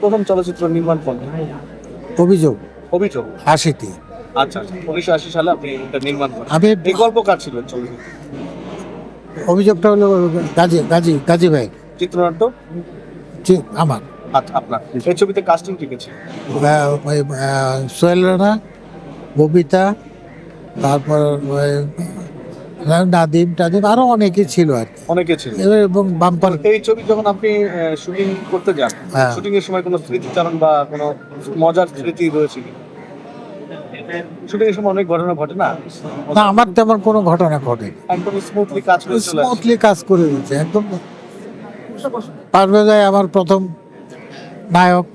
প্রথম চলচ্চিত্র নির্মাণ করেন অভিযোগ। অভিযোগ? আশিতে। আচ্ছা আচ্ছা। উনিশশো আশি সালে আপনি এটা নির্মাণ করেন। আমি এই চলচ্চিত্র। অভিযোগটা হলো গাজী গাজী গাজী ভাই। চিত্রনাট্য? আমার। আচ্ছা আপনার। এই ছবিতে কাস্টিং ঠিক আছে সোহেল রানা ববিতা তারপর নাদিম টাদিম আরও অনেকে ছিল আর অনেকে ছিল। এবং বাম্পার। এই ছবি যখন আপনি শুটিং করতে যান হ্যাঁ। শুটিং এর সময় কোনো স্মৃতিচারণ বা কোনো মজার স্মৃতি রয়েছে শুটিং এর সময় অনেক ঘটনা ঘটে না? না আমার তেমন কোনো ঘটনা ঘটে একদম স্মুথলি কাজ করে স্মুথলি কাজ করে দিচ্ছে একদম। পারভেজ আমার প্রথম নায়ক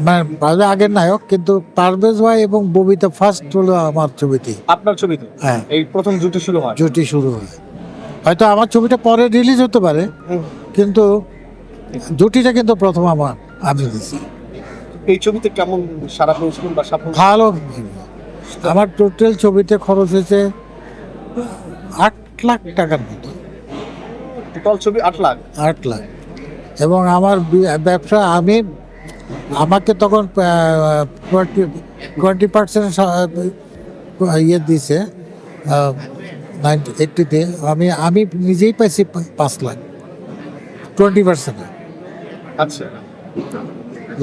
মানে আগের নায়ক কিন্তু পারভেজ ভাই এবং ববিতা ফার্স্ট হলো আমার ছবিতে। আপনার ছবিতে? হ্যাঁ। এই প্রথম জুটি শুরু হয়? জুটি শুরু হয়। হয়তো আমার ছবিটা পরে রিলিজ হতে পারে কিন্তু জুটিটা কিন্তু প্রথম আমার আমি দিছি এই ছবিতে কেমন সারা পেয়েছিলেন বা সাফল্য? ভালো। আমার টোটাল ছবিতে খরচ হয়েছে আট লাখ টাকার মতো। টোটাল ছবি আট লাখ? আট লাখ। এবং আমার ব্যবসা আমি আমাকে তখন টোয়েন্টি টোয়েন্টি পার্সেন্ট ইয়ে দিছে নাইনটি এইটিতে আমি আমি নিজেই পাইছি পাঁচ লাখ টোয়েন্টি পার্সেন্ট আচ্ছা।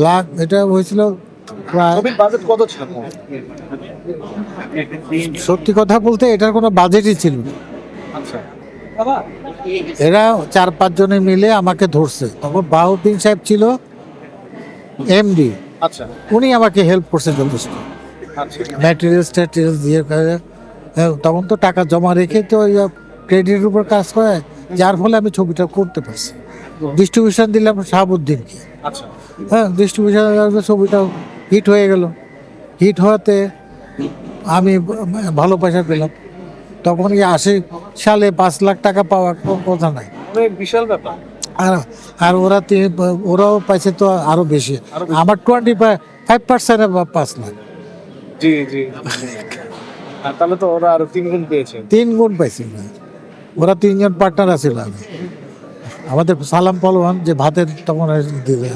লাখ এটা হয়েছিল প্রায় ছবির বাজেট কত ছিল? সত্যি কথা বলতে এটার কোনো বাজেটই ছিল না। আচ্ছা। এরা চার পাঁচজনে মিলে আমাকে ধরছে। তখন বাহুদ্দিন সাহেব ছিল এমডি আচ্ছা। উনি আমাকে হেল্প করছে যথেষ্ট। আচ্ছা। ম্যাটেরিয়ালস ট্যাটেরিয়ালস দিয়ে করে। হ্যাঁ, তখন তো টাকা জমা রেখে তো ওই ক্রেডিটের উপর কাজ করে যার ফলে আমি ছবিটা করতে পারছি। ডিস্ট্রিবিউশন দিলাম শাহাবুদ্দিনকে। আচ্ছা। হ্যাঁ ডিস্ট্রিবিউশন ছবিটা হিট হয়ে গেল। হিট হওয়াতে আমি ভালো পয়সা পেলাম। তখন এই আশি সালে পাঁচ লাখ টাকা পাওয়ার কোনো কথা নাই। অনেক বিশাল ব্যাপার। আর আর ওরা ওরাও পাইছে তো আরও বেশি। আমার টোয়েন্টি ফাইভ পার্সেন্ট পাঁচ লাখ। জি জি। আর তাহলে তো ওরা আরও তিন গুণ পেয়েছে। তিন গুণ পাইছি। না ওরা তিনজন পার্টনার আছিল আমি। আমাদের সালাম পলোয়ান যে ভাতের তখন দিবে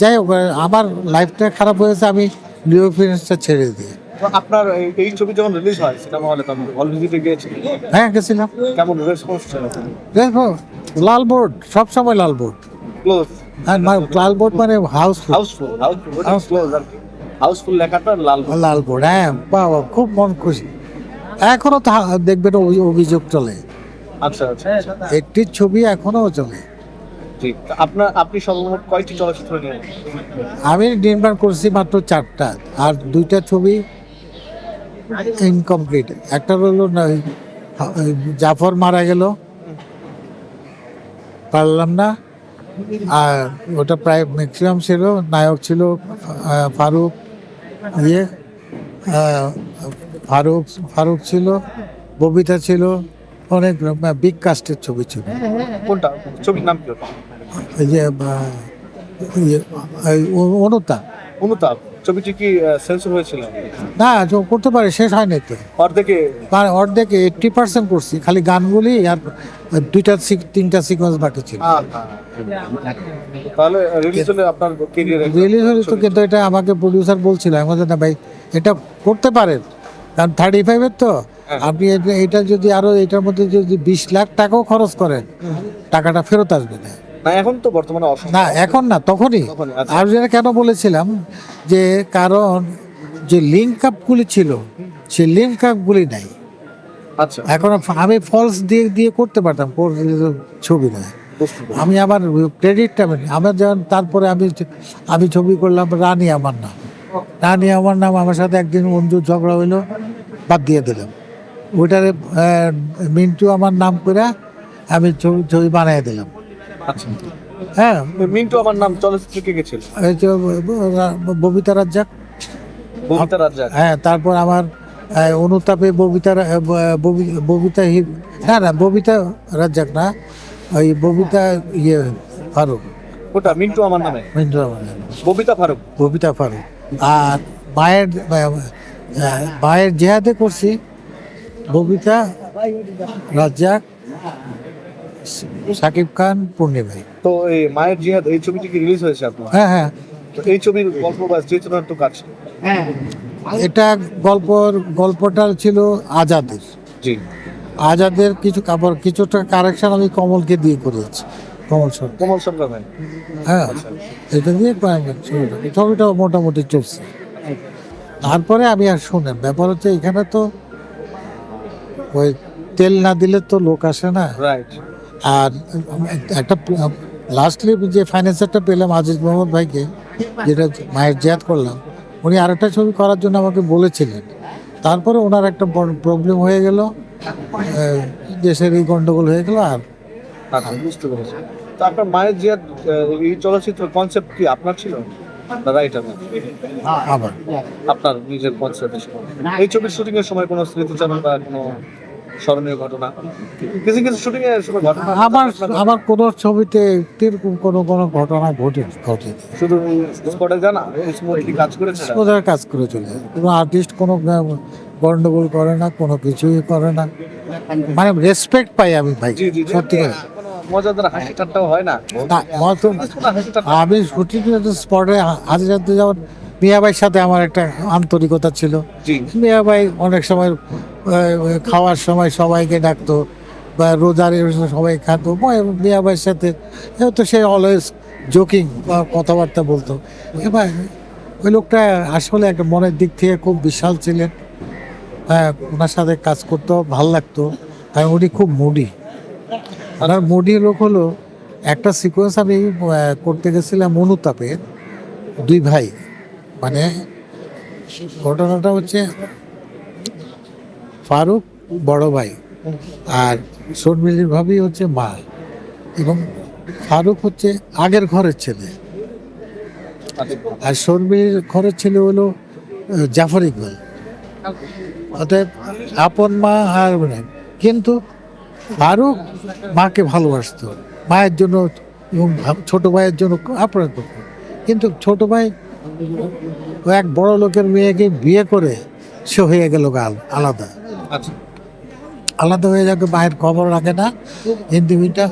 যাই হোক আমার লাইফটা খারাপ হয়েছে আমি লিও ফিনান্সটা ছেড়ে দিই। আপনার এই- ছবি যখন রিলিজ হয় সিনেমা হলে তখন হল ভিজিটে গিয়েছিলেন? হ্যাঁ গেছিলাম। কেমন রেসপন্স ছিল? দেখো লাল বোর্ড সব সময় লাল বোর্ড। ক্লোজ মা- লাল বোর্ড মানে হাউসফুল হাউসফুল হাউসফুল ক্লোজ আর কি। হাউসফুল লেখাটা লাল লাল বোর্ড হ্যাঁ বাবা খুব মন খুশি। এখনও তো দেখবেন অভিযোগ চলে। আচ্ছা আচ্ছা। একটি ছবি এখনও চলে। আপনার আপনি সর্বমোট কয়টি চলচ্চিত্র নিয়ে আমি নির্মাণ করছি মাত্র চারটা আর দুইটা ছবি ইনকমপ্লিট একটা হলো জাফর মারা গেল। পারলাম না। আর ওটা প্রায় ম্যাক্সিমাম ছিল নায়ক ছিল ফারুক ইয়ে ফারুক ফারুক ছিল ববিতা ছিল অনেক বিগ কাস্টের ছবি ছিল। কোনটা? ছবির নাম কি ওটা? এই যে ইয়ে, অনুতাপ অনুতাপ ছবিটি কি সেন্সর হয়েছিল? না করতে পারে শেষ হয়নি তো। অর্ধেকে? আর অর্ধেক এইটটি পার্সেন্ট করছি খালি গানগুলি আর দুইটা তিনটা সিকোয়েন্স বাকি ছিল। তাহলে রিলিজ হলে আপনার রিলিজ হলে তো কিন্তু এটা আমাকে প্রডিউসার বলছিল আমি না ভাই এটা করতে পারেন। কারণ থার্টি ফাইভের তো। আপনি এটা- এটা যদি আরও এটার মধ্যে যদি বিশ লাখ টাকাও খরচ করেন টাকাটা ফেরত আসবে না। না এখন তো বর্তমানে না এখন না তখনই। আচ্ছা। আর যেটা কেন বলেছিলাম যে কারণ যে লিঙ্ক আপগুলি ছিল সেই লিঙ্ক আপগুলি নাই। আচ্ছা। এখন আমি ফলস দিয়ে দিয়ে করতে পারতাম ছবি নয় আমি আমার ক্রেডিটটা আমি আমার যেমন তারপরে আমি আমি ছবি করলাম রানী আমার নাম। রানী আমার নাম আমার সাথে একদিন বন্ধু ঝগড়া হইল বাদ দিয়ে দিলাম। ওইটারে মিন্টু আমার নাম করে আমি ছবি ছবি বানিয়ে দিলাম। হ্যাঁ। মিন্টু আমার নাম চলচ্চিত্র কে গেছিল ববিতা রাজ্জাক। ববিতা রাজ্জাক। হ্যাঁ তারপর আমার অনুতাপে ববিতা ববিতা হি- না না ববিতা রাজ্জাক না ওই ববিতা ইয়ে ফারুক। ওটা মিন্টু আমার নামে। মিন্টু আমার নাম। ববিতা ফারুক। ববিতা ফারুক। আর মায়ের মায়ের জেহাদে করছি ববিতা রাজ্জাক সাকিব খান পূর্ণিমাই তো এই মায়ের জিহাদ এই ছবিটি কি রিলিজ হয়েছে আপনার? হ্যাঁ হ্যাঁ। তো এই ছবির গল্প বা চিত্রনাট্য কাজ এটা গল্পর গল্পটা ছিল আজাদের। জি। আজাদের কিছু কাপড় কিছুটা কারেকশন আমি কমলকে দিয়ে করেছি কমল সরকার। কমল সরকার ভাই। হ্যাঁ এটা দিয়ে ছবিটা। মোটামুটি চলছে। তারপরে আমি আর শোনেন ব্যাপার হচ্ছে এখানে তো ওই তেল না দিলে তো লোক আসে না। রাইট আর একটা লাস্টলি যে ফাইন্যান্সারটা পেলাম আজিজ মোহাম্মদ ভাইকে যেটা মায়ের জিয়াদ করলাম উনি আরেকটা ছবি করার জন্য আমাকে বলেছিলেন। তারপরে ওনার একটা প্রবলেম হয়ে গেল দেশের এই গন্ডগোল হয়ে গেল আর আচ্ছা বুঝতে পেরেছি। তো আপনার মায়ের যে এই চলচ্চিত্র কনসেপ্ট কি আপনার ছিল? রাইটার আপনার নিজের কনসেপ্ট এই ছবির শুটিং এর সময় কোনো স্মৃতিচারণ বা কোনো স্মরণীয় ঘটনা। কিছু কিছু শুটিং এর ঘটনা আমার আমার কোনো ছবিতে এরকম কোনো কোনো ঘটনা ঘটে ঘটে শুধু স্পটে জানা স্মুথলি কাজ করেছে ওদের কাজ করে চলে কোনো আর্টিস্ট কোনো গন্ডগোল করে না কোনো কিছুই করে না। মানে রেসপেক্ট পাই আমি ভাই। সত্যি করে মজাদার হাসি ঠাট্টাও হয় না। ঠাট্টা আমি শুটিং স্পটে হাজির যাওয়ার মিয়া ভাইয়ের সাথে আমার একটা আন্তরিকতা ছিল। মিয়াবাই অনেক সময় খাওয়ার সময় সবাইকে ডাকতো বা রোজার সবাই খাতো। ম- মিয়া ভাইয়ের সাথে তো সে অলওয়েজ জোকিং বা কথাবার্তা বলতো। এবার ওই লোকটা আসলে একটা মনের দিক থেকে খুব বিশাল ছিলেন। হ্যাঁ ওনার সাথে কাজ করতেও ভালো লাগতো। কারণ উনি খুব মুডি। ওনার মুডি লোক হলো একটা সিকোয়েন্স আমি করতে গেছিলাম অনুতাপে দুই ভাই। মানে ঘটনাটা হচ্ছে ফারুক বড় ভাই আর শর্মিলির ভাবি হচ্ছে মা এবং ফারুক হচ্ছে আগের ঘরের ছেলে। আর শর্মিলির ঘরের ছেলে হলো জাফর ইকবাল। অতএব আপন মা আর মানে কিন্তু ফারুক মাকে ভালোবাসতো। মায়ের জন্য এবং ছোট ভাইয়ের জন্য আপনার কিন্তু ছোট ভাই ও এক বড় লোকের মেয়েকে বিয়ে করে সে হয়ে গেল গাল আলাদা। আচ্ছা। আলাদা হয়ে যাকে মায়ের খবর রাখে না হিন্দিমিটা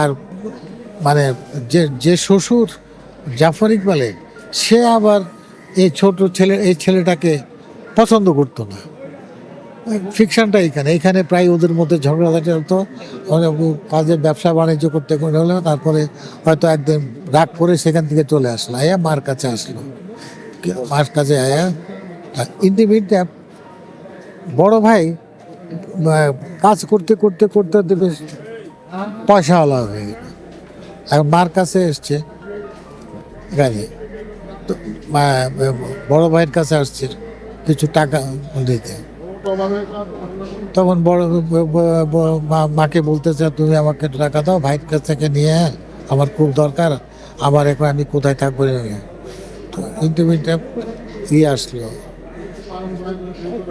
আর মানে যে যে শ্বশুর জাফর ইকবালের সে আবার এই ছোট ছেলে এই ছেলেটাকে পছন্দ করতো না। ফিকশনটা এখানে। এখানে প্রায় ওদের মধ্যে ঝগড়াঝাটি হতো। অনেক কাজে ব্যবসা বাণিজ্য করতে করে হলো, তারপরে হয়তো একদিন রাগ করে সেখান থেকে চলে আসলো। আয়া মার কাছে আসলো। মার কাছে আয়া ইন্ডিমিট বড় ভাই কাজ করতে করতে করতে দেবে বেশ পয়সাওয়ালা হয়ে গেল। এখন মার কাছে এসছে গাড়ি। তো বড় ভাইয়ের কাছে আসছে কিছু টাকা দিতে। তখন বড় মাকে বলতেছে, তুমি আমাকে টাকা দাও, ভাইয়ের কাছ থেকে নিয়ে আমার খুব দরকার, আমার এখন আমি কোথায় থাকব। তো ইন্টারভিউটা ইয়ে আসলো,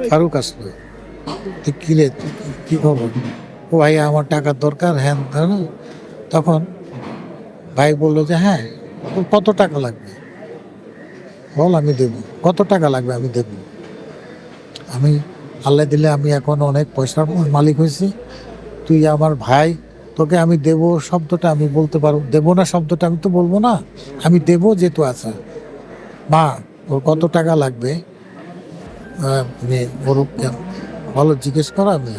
ফারুক আসলো। তো কি খবর? ও ভাই, আমার টাকার দরকার, হ্যান। তখন ভাই বলল যে হ্যাঁ কত টাকা লাগবে? বল, আমি দেব। কত টাকা লাগবে, আমি দেব। আমি আল্লাহ দিলে আমি এখন অনেক পয়সার মালিক হয়েছি। তুই আমার ভাই, তোকে আমি দেব, শব্দটা আমি বলতে পারব, দেবো না শব্দটা আমি তো বলব না, আমি দেব যেহেতু আছে। মা, ওর কত টাকা লাগবে? ওর ভালো জিজ্ঞেস করা, আমি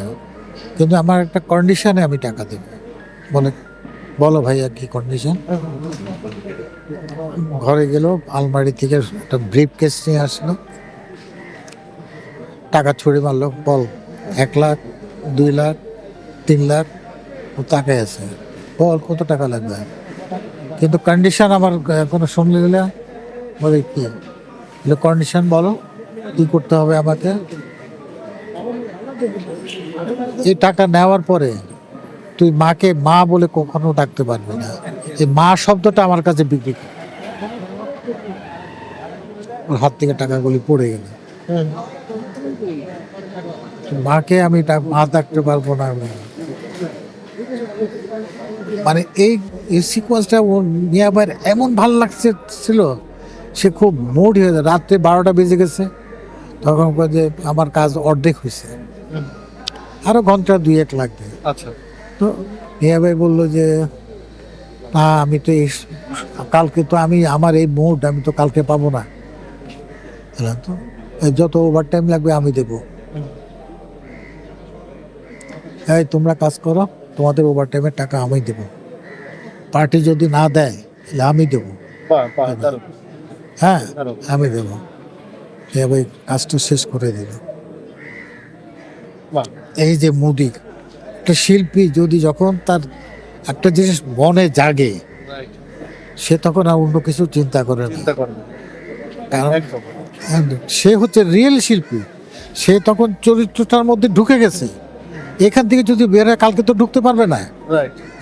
কিন্তু আমার একটা কন্ডিশনে আমি টাকা দেব। বলে, বলো ভাইয়া কি কন্ডিশন ঘরে গেল, আলমারি থেকে একটা ব্রিফ কেস নিয়ে আসলো। টাকা ছুড়ে মারলো, বল, এক লাখ, দুই লাখ, তিন লাখ, ও তাকায় আছে। বল, কত টাকা লাগবে? কিন্তু কন্ডিশন আমার কোনো শুনলে দিলে বলে কি? কন্ডিশন বলো, কি করতে হবে আমাকে? এই টাকা নেওয়ার পরে তুই মাকে মা বলে কখনো ডাকতে পারবি না। এই মা শব্দটা আমার কাছে বিক্রি ওর হাত থেকে টাকাগুলি পড়ে গেল। মাকে আমি মা ডাকতে পারব না আমি। মানে এই এই সিকোয়েন্সটা মিয়া ভাইয়ের এমন ভালো লাগছে ছিল সে খুব মুড হয়ে যায়। রাত্রে বারোটা বেজে গেছে তখন যে আমার কাজ অর্ধেক হয়েছে আরও ঘণ্টা দুই এক লাগবে। আচ্ছা। তো মিয়া ভাই বলল যে না আমি তো এই কালকে তো আমি আমার এই মুড আমি তো কালকে পাবো না। তো যত ওভার টাইম লাগবে আমি দেবো। এই তোমরা কাজ করো তোমাদের ওভার টাইমের টাকা আমি দেবো। পার্টি যদি না দেয় তাহলে আমি দেবো। হ্যাঁ আমি দেবো। এবার কাজটা শেষ করে দিল। এই যে মুদি একটা শিল্পী যদি যখন তার একটা জিনিস মনে জাগে সে তখন আর অন্য কিছু চিন্তা করে না। কারণ সে হচ্ছে রিয়েল শিল্পী। সে তখন চরিত্রটার মধ্যে ঢুকে গেছে। এখান থেকে যদি বের হয় কালকে তো ঢুকতে পারবে না।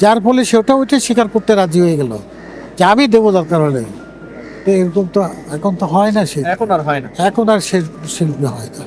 যার ফলে সেটা ওইটা স্বীকার করতে রাজি হয়ে গেল যে আমি দেবো দরকার হলে তো এরকম তো এখন তো হয় না সে। এখন আর হয় না। এখন আর সে শিল্পী হয় না।